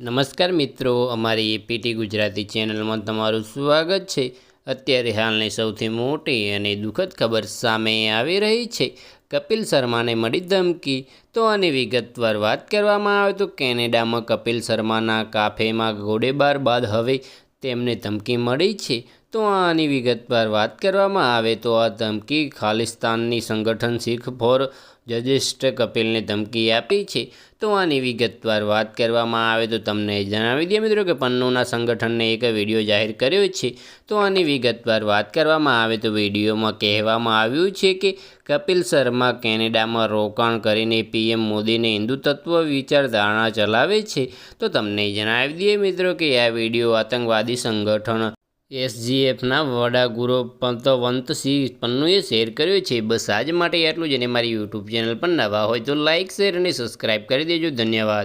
નમસ્કાર મિત્રો, અમારી એપીટી ગુજરાતી ચેનલમાં તમારું સ્વાગત છે. અત્યારે હાલની સૌથી મોટી અને દુઃખદ ખબર સામે આવી રહી છે. કપિલ શર્માને મળી ધમકી. તો આની વિગતવાર વાત કરવામાં આવે તો કેનેડામાં કપિલ શર્માના કાફેમાં ગોળીબાર બાદ હવે તેમને ધમકી મળી છે. તો આની વિગતવાર વાત કરવામાં આવે તો આ ધમકી ખાલિસ્તાનની સંગઠન શીખ ફોર જજિસ્ટ કપિલને ધમકી આપી છે. તો આની વિગતવાર વાત કરવામાં આવે તો તમને જણાવી દઈએ મિત્રો કે પન્નુના સંગઠનને એક વીડિયો જાહેર કર્યો છે. તો આની વિગતવાર વાત કરવામાં આવે તો વિડીયોમાં કહેવામાં આવ્યું છે કે કપિલ શર્મા કેનેડામાં રોકાણ કરીને પીએમ મોદીને હિન્દુતત્વ વિચારધારણા ચલાવે છે. તો તમને જણાવી દઈએ મિત્રો કે આ વીડિયો આતંકવાદી સંગઠન એસજીએફના વડા ગુરુ પંતવંતસિંહ પન્નુએ શેર કર્યો છે, બસ આજ માટે આટલું જ અને મારી યુટ્યુબ ચેનલ પર નવા હોય તો લાઇક શેર અને સબસ્ક્રાઈબ કરી દેજો. ધન્યવાદ.